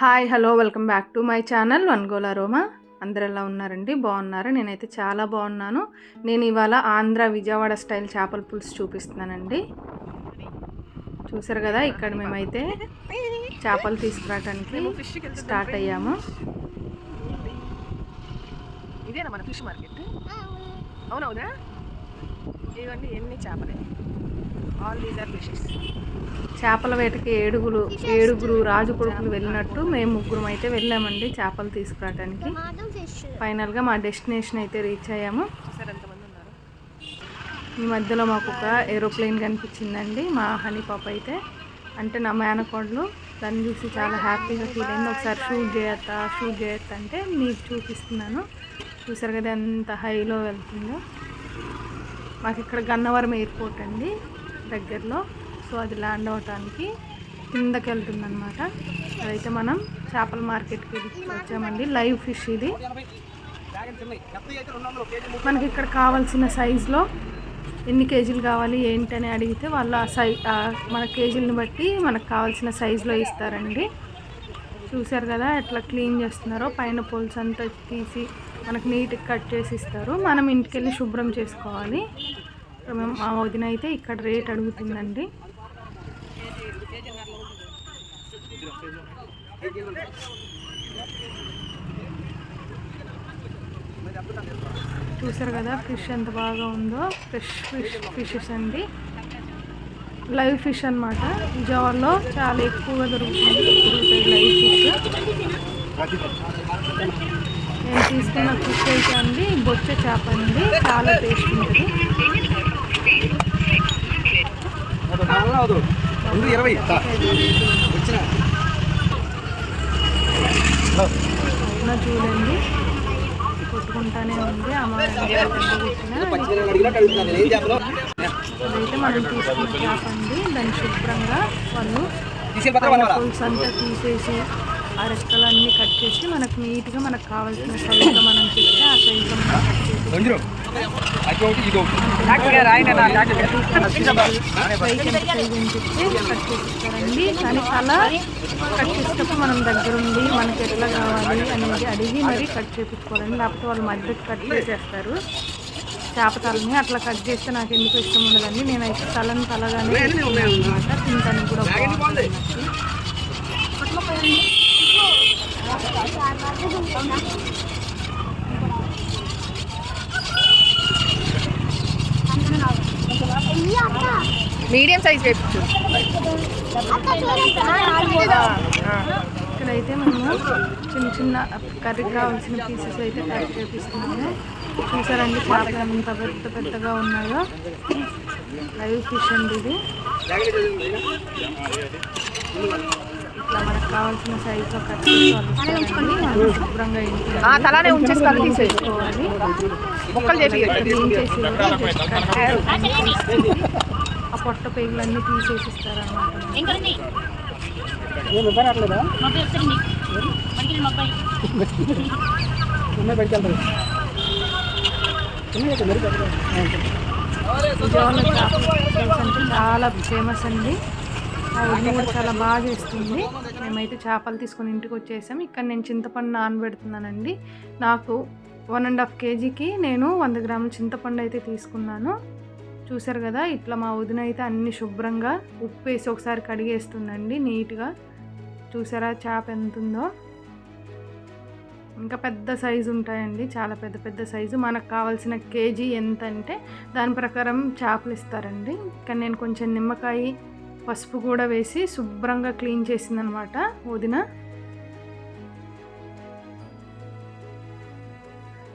Hi hello welcome back to my channel వన్గోల రోమా అందరు ఎలా ఉన్నారండి? బాగున్నారు? నేనైతే చాలా బాగున్నాను. నేను ఇవాళ ఆంధ్ర విజయవాడ స్టైల్ చేపల పులుసు చూపిస్తున్నానండి. చూసారు కదా ఇక్కడ మేమైతే చేపలు తీసుకురావడానికి స్టార్ట్ అయ్యాము. ఇదేనా మన ఫిష్ మార్కెట్? అవునవునా? ఇవన్నీ ఎన్ని చేపలే? ఆల్ దీస్ ఆర్ ఫిషెస్ చేపల వేటకి ఏడుగురు ఏడుగురు రాజు కొడుకులు వెళ్ళినట్టు మేము ముగ్గురం అయితే వెళ్ళామండి చేపలు తీసుకురావడానికి ఫైనల్గా మా డెస్టినేషన్ అయితే రీచ్ అయ్యాము. ఈ మధ్యలో మాకు ఒక ఏరోప్లేన్ కనిపించిందండి మా హనీ పాప అయితే. అంటే నా మేనకోడలు దాన్ని చూసి చాలా హ్యాపీగా ఫీల్ అయింది. ఒకసారి షూట్ చేయొద్దా షూట్ చేయొద్దా అంటే మీకు చూపిస్తున్నాను. చూసారు కదా ఎంత హైలో వెళ్తుందో. మాకు ఇక్కడ గన్నవరం ఎయిర్పోర్ట్ అండి దగ్గరలో. సో అది ల్యాండ్ అవటానికి కిందకి వెళ్తుంది అనమాట అదైతే మనం చేపల మార్కెట్కి వచ్చామండి లైవ్ ఫిష్ ఇది. మనకి ఇక్కడ కావాల్సిన సైజులో ఎన్ని కేజీలు కావాలి ఏంటని అడిగితే వాళ్ళు ఆ సై మన కేజీలను బట్టి మనకు కావాల్సిన సైజులో ఇస్తారండి. చూసారు కదా ఎట్లా క్లీన్ చేస్తున్నారో పైన పోల్స్ అంతా తీసి మనకు నీట్గా కట్ చేసి ఇస్తారు. మనం ఇంటికి వెళ్ళి శుభ్రం చేసుకోవాలి. మేము మా వదిన అయితే ఇక్కడ రేట్ అడుగుతుందండి. చూసారు కదా ఫిష్ ఎంత బాగా ఉందో? ఫ్రెష్ ఫిష్ ఫిషెస్ అండి. లైవ్ ఫిష్ అన్నమాట. జవర్లో చాలా ఎక్కువగా దొరుకుతుంది. దొరుకుతాయి లైవ్ ఫిష్. నేను తీసుకున్న ఫిష్ అయితే అండి బొచ్చ చేప అండి. చాలా టేస్ట్ ఉంటుంది. ఇరవై. వచ్చిన చూడండి. కొట్టుకుంటానే ఉంది. అదైతే మనం తీసుకున్న చేప అండి. దాన్ని శుభ్రంగా వాళ్ళు తీసేసి ఆ రెక్కలన్నీ కట్ చేసి మనకు నీట్గా మనకు కావాల్సిన సైజులో మనం చెప్తే ఆ సైజులో మనం కట్ చేసి కానీ అలా కట్ చేసేటప్పుడు మనం దగ్గరుండి మనకి ఎట్లా కావాలి అనేది అడిగి మరీ కట్ చేపించుకోవాలండి. లేకపోతే వాళ్ళు మధ్యకి కట్ చేసేస్తారు. చేప తలని అట్లా కట్ చేస్తే నాకు ఎందుకు ఇష్టం ఉండదండి. నేనైతే తలని తలగానే అనమాట తింటాను కూడా. మీడియం సైజ్ వేపించు ఇక్కడైతే మనము చిన్న చిన్న కర్రీకి కావాల్సిన పీసెస్ అయితే కట్ చేపిస్తున్నాము. చూసారండి చేపలు ఎంత పెద్ద పెద్దగా ఉన్నాయో? లైవ్ ఫిష్ అండి ఇది. ఇట్లా మనకు కావాల్సిన సైజులో కట్ శుభ్రంగా తలానే ఉంచేసి కళ్ళు తీసేయి. చేసుకోవాలి ముక్కలు క్లీన్ చేసి ఆ పొట్ట పేగులన్నీ తీసేసి ఇస్తారన్నమాట విజయవాడలో చేపల పులుసు అంటే చాలా ఫేమస్ అండి. వదిన కూడా చాలా బాగా చేస్తుంది. మేమైతే చేపలు తీసుకొని ఇంటికి వచ్చేసాం. ఇక్కడ నేను చింతపండు నానబెడుతున్నానండి. నాకు వన్ అండ్ హాఫ్ కేజీకి నేను వంద గ్రాముల చింతపండు అయితే తీసుకున్నాను. చూసారు కదా ఇట్లా మా వదిన అయితే అన్ని శుభ్రంగా ఉప్పు వేసి ఒకసారి కడిగేస్తుందండి నీట్గా. చూసారా చేప ఎంత ఉందో ఇంకా పెద్ద సైజు ఉంటాయండి చాలా పెద్ద పెద్ద సైజు. మనకు కావాల్సిన కేజీ ఎంత అంటే దాని ప్రకారం చేపలు ఇస్తారండి. కానీ నేను కొంచెం నిమ్మకాయ పసుపు కూడా వేసి శుభ్రంగా క్లీన్ చేసిందనమాట వదిన.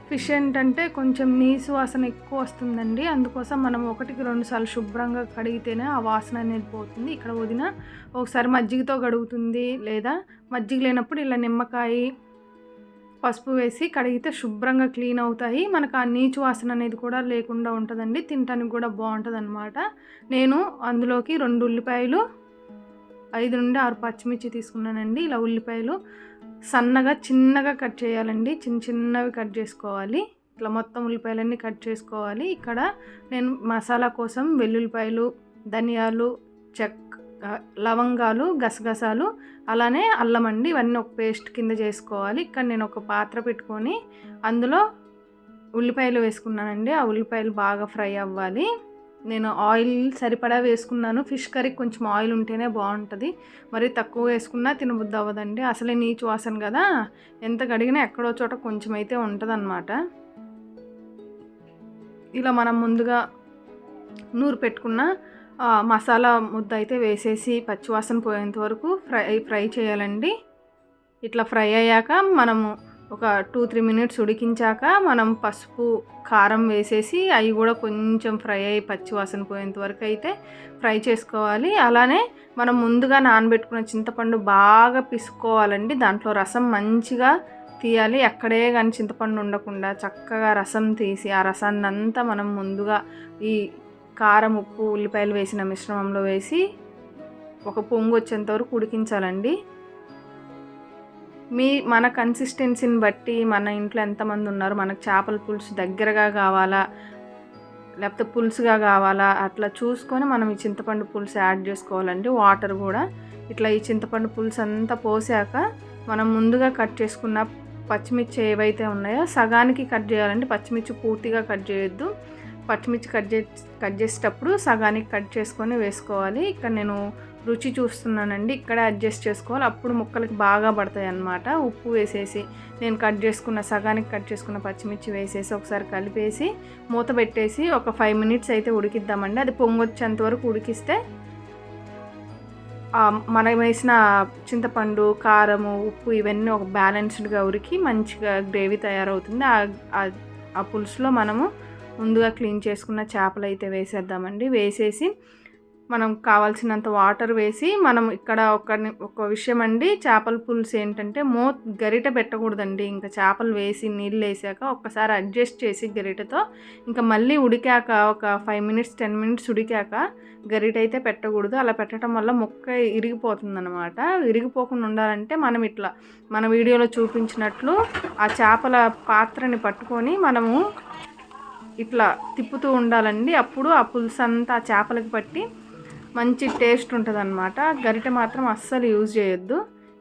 ఫిష్ ఏంటంటే కొంచెం నీసు వాసన ఎక్కువ వస్తుందండి. అందుకోసం మనం ఒకటికి రెండు సార్లు శుభ్రంగా కడిగితేనే ఆ వాసన అనేది పోతుంది. ఇక్కడ వదిన ఒకసారి మజ్జిగతో కడుగుతుంది లేదా మజ్జిగ లేనప్పుడు ఇలా నిమ్మకాయ పసుపు వేసి కడిగితే శుభ్రంగా క్లీన్ అవుతాయి. మనకు ఆ నీచు వాసన అనేది కూడా లేకుండా ఉంటుందండి. తినటానికి కూడా బాగుంటుంది అనమాట నేను అందులోకి రెండు ఉల్లిపాయలు ఐదు నుండి ఆరు పచ్చిమిర్చి తీసుకున్నానండి. ఇలా ఉల్లిపాయలు సన్నగా చిన్నగా కట్ చేయాలండి. చిన్న చిన్నవి కట్ చేసుకోవాలి. ఇట్లా మొత్తం ఉల్లిపాయలన్నీ కట్ చేసుకోవాలి. ఇక్కడ నేను మసాలా కోసం వెల్లుల్లిపాయలు ధనియాలు చెక్ లవంగాలు గసగసాలు అలానే అల్లం అండి ఇవన్నీ ఒక పేస్ట్ కింద చేసుకోవాలి. ఇక్కడ నేను ఒక పాత్ర పెట్టుకొని అందులో ఉల్లిపాయలు వేసుకున్నానండి. ఆ ఉల్లిపాయలు బాగా ఫ్రై అవ్వాలి. నేను ఆయిల్ సరిపడా వేసుకున్నాను. ఫిష్ కర్రీకి కొంచెం ఆయిల్ ఉంటేనే బాగుంటుంది. మరి తక్కువ వేసుకున్నా తినబుద్ధి అవ్వదండి. అసలే నీచు వాసన కదా. ఎంత కడిగినా ఎక్కడో చోట కొంచెం అయితే ఉంటుందన్నమాట. ఇలా మనం ముందుగా నూరు పెట్టుకున్న మసాలా ముద్ద అయితే వేసేసి పచ్చివాసన పోయేంత వరకు ఫ్రై ఫ్రై చేయాలండి. ఇట్లా ఫ్రై అయ్యాక మనము ఒక టూ త్రీ మినిట్స్ ఉడికించాక మనం పసుపు కారం వేసేసి అవి కూడా కొంచెం ఫ్రై అయ్యి పచ్చివాసన పోయేంత వరకు అయితే ఫ్రై చేసుకోవాలి. అలానే మనం ముందుగా నానబెట్టుకున్న చింతపండు బాగా పిసుకోవాలండి. దాంట్లో రసం మంచిగా తీయాలి. ఎక్కడే కానీ చింతపండు ఉండకుండా చక్కగా రసం తీసి ఆ రసాన్ని అంతా మనం ముందుగా ఈ కారం ఉప్పు ఉల్లిపాయలు వేసిన మిశ్రమంలో వేసి ఒక పొంగు వచ్చేంత వరకు ఉడికించాలండి. మీ మన కన్సిస్టెన్సీని బట్టి మన ఇంట్లో ఎంతమంది ఉన్నారు మనకు చేపల పులుసు దగ్గరగా కావాలా లేకపోతే పులుసుగా కావాలా అట్లా చూసుకొని మనం ఈ చింతపండు పులుసు యాడ్ చేసుకోవాలండి. వాటర్ కూడా. ఇట్లా ఈ చింతపండు పులుసు అంతా పోసాక మనం ముందుగా కట్ చేసుకున్న పచ్చిమిర్చి ఏవైతే ఉన్నాయో సగానికి కట్ చేయాలండి. పచ్చిమిర్చి పూర్తిగా కట్ చేయొద్దు. పచ్చిమిర్చి కట్ చే కట్ చేసేటప్పుడు సగానికి కట్ చేసుకొని వేసుకోవాలి. ఇక్కడ నేను రుచి చూస్తున్నానండి. ఇక్కడ అడ్జస్ట్ చేసుకోవాలి. అప్పుడు ముక్కలకి బాగా పడతాయి అన్నమాట. ఉప్పు వేసేసి నేను కట్ చేసుకున్న సగానికి కట్ చేసుకున్న పచ్చిమిర్చి వేసేసి ఒకసారి కలిపేసి మూత పెట్టేసి ఒక ఫైవ్ మినిట్స్ అయితే ఉడికిద్దామండి. అది పొంగొచ్చేంత వరకు ఉడికిస్తే మనం వేసిన చింతపండు కారము ఉప్పు ఇవన్నీ ఒక బ్యాలెన్స్డ్గా ఉరికి మంచిగా గ్రేవీ తయారవుతుంది. ఆ- ఆ పులుసులో మనము ముందుగా క్లీన్ చేసుకున్న చేపలు అయితే వేసేద్దామండి. వేసేసి మనం కావాల్సినంత వాటర్ వేసి మనం ఇక్కడ ఒక ఒక విషయం అండి చేపల పులుసు ఏంటంటే మో గరిట పెట్టకూడదండి. ఇంకా చేపలు వేసి నీళ్ళు వేసాక ఒక్కసారి అడ్జస్ట్ చేసి గరిటతో ఇంకా మళ్ళీ ఉడికాక ఒక ఫైవ్ మినిట్స్ టెన్ మినిట్స్ ఉడికాక గరిట అయితే పెట్టకూడదు. అలా పెట్టడం వల్ల మొక్క ఇరిగిపోతుంది అనమాట ఇరిగిపోకుండా ఉండాలంటే మనం ఇట్లా మన వీడియోలో చూపించినట్లు ఆ చేపల పాత్రని పట్టుకొని మనము ఇట్లా తిప్పుతూ ఉండాలండి. అప్పుడు ఆ పులుసు అంతా ఆ చేపలకి పట్టి మంచి టేస్ట్ ఉంటుంది అనమాట గరిటె మాత్రం అస్సలు యూజ్ చేయొద్దు.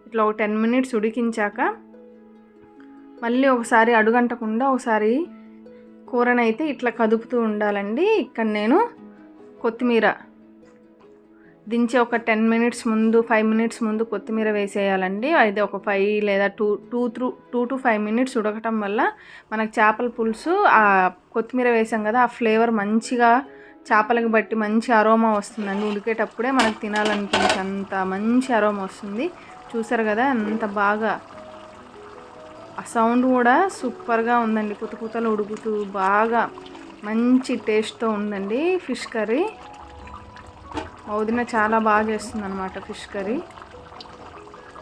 ఇట్లా ఒక టెన్ మినిట్స్ ఉడికించాక మళ్ళీ ఒకసారి అడుగంటకుండా ఒకసారి కూరనైతే ఇట్లా కదుపుతూ ఉండాలండి. ఇక్కడ నేను కొత్తిమీర దించి ఒక టెన్ మినిట్స్ ముందు ఫైవ్ మినిట్స్ ముందు కొత్తిమీర వేసేయాలండి. అది ఒక ఫైవ్ లేదా two two through two to five minutes ఉడకటం వల్ల మనకు చేపల పులుసు ఆ కొత్తిమీర వేసాం కదా ఆ ఫ్లేవర్ మంచిగా చేపలకు బట్టి మంచి అరోమా వస్తుందండి. ఉడికేటప్పుడే మనకు తినాలనిపించే అంత మంచి అరోమా వస్తుంది. చూసారు కదా అంత బాగా. ఆ సౌండ్ కూడా సూపర్గా ఉందండి. కుత కుతలు ఉడుకుతూ బాగా మంచి టేస్ట్తో ఉందండి ఫిష్ కర్రీ. వదిన చాలా బాగా చేస్తుంది అనమాట ఫిష్ కర్రీ.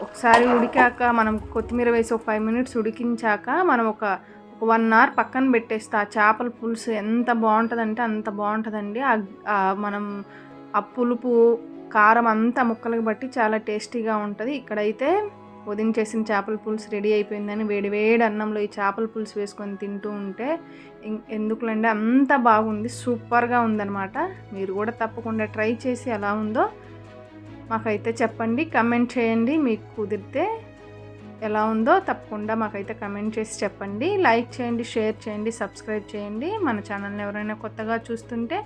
ఒకసారి ఉడికాక మనం కొత్తిమీర వేసి ఒక ఫైవ్ మినిట్స్ ఉడికించాక మనం ఒక ఒక వన్ అవర్ పక్కన పెట్టేస్తే ఆ చేపల పులుసు ఎంత బాగుంటుందంటే అంత బాగుంటుందండి. ఆ- మనం ఆ పులుపు కారం అంతా ముక్కలకు బట్టి చాలా టేస్టీగా ఉంటుంది. ఇక్కడైతే ఉదయం చేసిన చేపల పులుసు రెడీ అయిపోయిందని వేడి వేడి అన్నంలో ఈ చేపల పులుసు వేసుకొని తింటూ ఉంటే ఎందుకులండి అంత బాగుంది సూపర్గా ఉందన్నమాట. మీరు కూడా తప్పకుండా ట్రై చేసి ఎలా ఉందో మాకైతే చెప్పండి కమెంట్ చేయండి. మీకు కుదిరితే ఎలా ఉందో తప్పకుండా మాకైతే కమెంట్ చేసి చెప్పండి. లైక్ చేయండి షేర్ చేయండి సబ్స్క్రైబ్ చేయండి. మన ఛానల్ని ఎవరైనా కొత్తగా చూస్తుంటే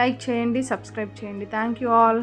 లైక్ చేయండి సబ్స్క్రైబ్ చేయండి. Thank you all.